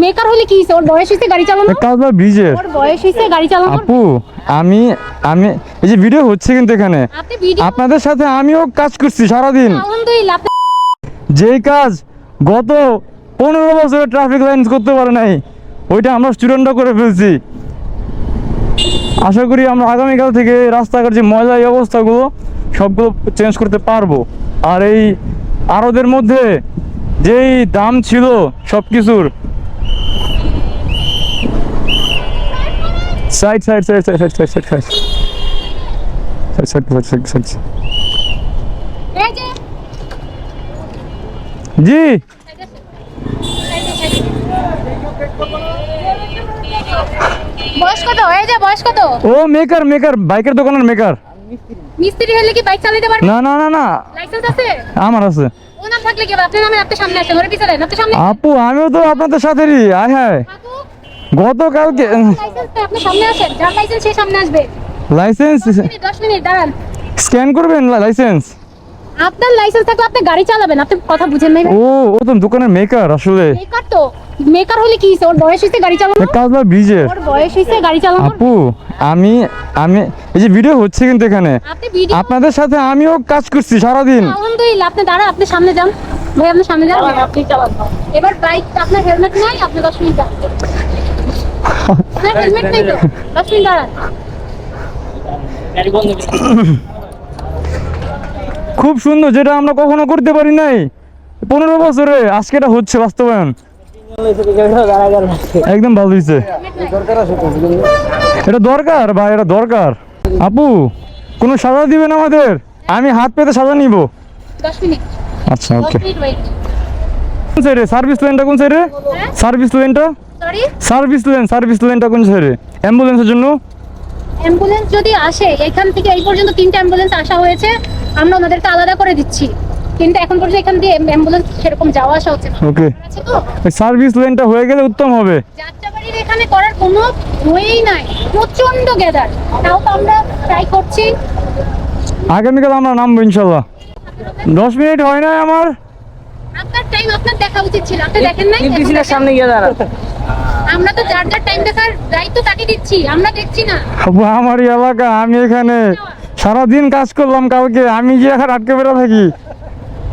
Maker হলে কি হইছে? ওর বয়স হয়েছে গাড়ি চালানো? ব্রিজের। ওর বয়স হয়েছে গাড়ি চালানো? আপু আমি আমি এই যে ভিডিও হচ্ছে কিন্তু এখানে। আপনাদের সাথে আমিও কাজ করছি সারাদিন। আলহামদুলিল্লাহ যেই কাজ গত পনেরো বছরে ট্রাফিক লাইন্স করতে পারে নাই ওইটা আমরা স্টুডেন্টরা করে ফেলছি। আশা করি আমরা আগামীকাল থেকে রাস্তাঘাট যে ময়লা এই অবস্থাগুলো সবগুলো চেঞ্জ করতে পারব। আর এই আরদের মধ্যে যেই দাম ছিল সব কিছুর Side, side, side, side, side, side, side, side. Side, side, side, side, side. জি বয়স কত হয়ে যা বয়স কত ও মেকার মেকার বাইকের দোকানের মেকার মিস্ত্রি হলে কি বাইক চালাতে পারবে? না না না না। লাইসেন্স আছে? আমার আছে। আপু আমিও তো আপনাদের সাথেই আয় হ্যাঁ। গতকালকে লাইসেন্স স্ক্যান করবেন লাইসেন্স আপনার লাইসেন্স থাকলে আপনি গাড়ি চালাবেন আপনি কথা বুঝেন নাই। ও ও তো দোকানের মেকার আসলে। মেকার তো। মেকার হলে কি ওর বয়স হইছে গাড়ি চালানো কাজলা ব্রিজে ওর বয়স হইছে গাড়ি চালানো আপু আমি আমি এই যে ভিডিও হচ্ছে কিন্তু এখানে। আপনাদের সাথে আমিও কাজ করছি সারাদিন। আলহামদুলিল্লাহ আপনি দাঁড়া আপনি সামনে যান। ভাই আপনি সামনে যান। আপনি চালান। এবার বাইক আপনার হেলমেট নাই আপনি দশ মিনিট যান আপনার হেলমেট নেই তো? দশ মিনিট দাঁড়ান। খুব সুন্দর যেটা আমরা কখনো করতে পারি নাই। পনেরো বছরে আজকে এটা হচ্ছে বাস্তবায়ন। একদম ভালো হয়েছে এটা দরকার ভাই এটা দরকার। আপু কোনো সাজা দিবেন আমাদের? আমি হাত পেতে সাজা নিব। আচ্ছা ওকে। কোন সাইডে? সার্ভিস লেনটা কোন সাইডে? হ্যাঁ? সার্ভিস লেনটা? সার্ভিস লেন সার্ভিস লেনটা কোন সাইডে? অ্যাম্বুলেন্সের জন্য? অ্যাম্বুলেন্স যদি আসে এখান থেকে এই পর্যন্ত তিনটা অ্যাম্বুলেন্স আসা হয়েছে আমরা ওনাদেরকে আলাদা করে দিচ্ছি। কিন্তু এখন পর্যন্ত এখান দিয়ে অ্যাম্বুলেন্স সেরকম যাওয়া আসা হচ্ছে না। ওকে আছে তো। সার্ভিস লেনটা হয়ে গেলে উত্তম হবে। যাত্রাবাড়ির এখানে করার কোনো ওয়েই নাই। প্রচণ্ড গ্যাদার তাও তো আমরা ট্রাই করছি। আগামীকাল আমরা নামবো ইনশাল্লাহ। দশ মিনিট হয় না আমার। আপনার টাইম আপনার দেখা উচিত ছিল। আপনি দেখেন নাই? দেখেন। সামনে গিয়ে দাঁড়া আমরা তো যার যার টাইম দেখার দায়িত্ব তাকে দিচ্ছি। আমরা দেখছি না। আপু, আমার এলাকা আমি এখানে সারাদিন কাজ করলাম কালকে। আমি গিয়ে এখন আটকে বেরো থাকি?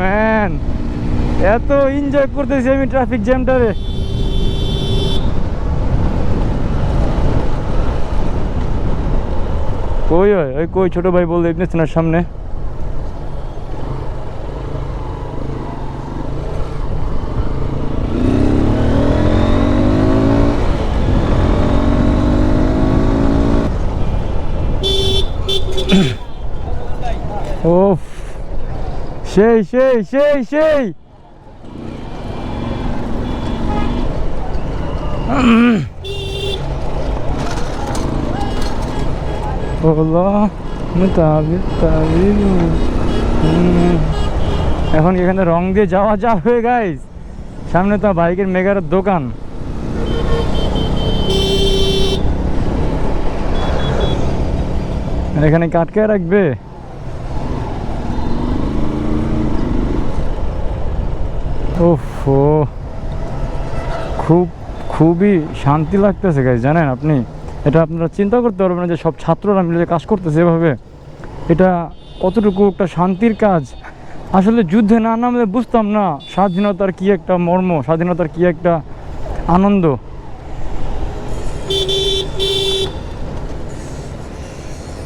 ম্যান, এত এনজয় করতেছি আমি ট্রাফিক জ্যামটারে কই ওই ওই কই, ছোট ভাই বলল ইবনে সিনার সামনে? ও সেই সেই সেই সেই। এখন এখানে রং দিয়ে যাওয়া যাবে গাইস সামনে তো বাইকের মেগার দোকান। এখানে কাটকে রাখবে? ওফো। খুব, খুবই শান্তি লাগতেছে গাইস জানেন আপনি? এটা আপনারা চিন্তা করতে পারবেন যে সব ছাত্ররা মিলে যে কাজ করতেছে এভাবে। এটা কতটুকু একটা শান্তির কাজ? আসলে যুদ্ধে না নামলে বুঝতাম না স্বাধীনতার কি একটা মর্ম, স্বাধীনতার কি একটা আনন্দ।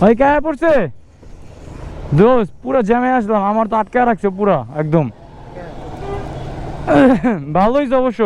ভাই, কে পড়ছে? দোস্ত, পুরো জ্যামে আসলাম, আমার তো আটকে রাখছে পুরা, একদম। ভালোই অবশ্য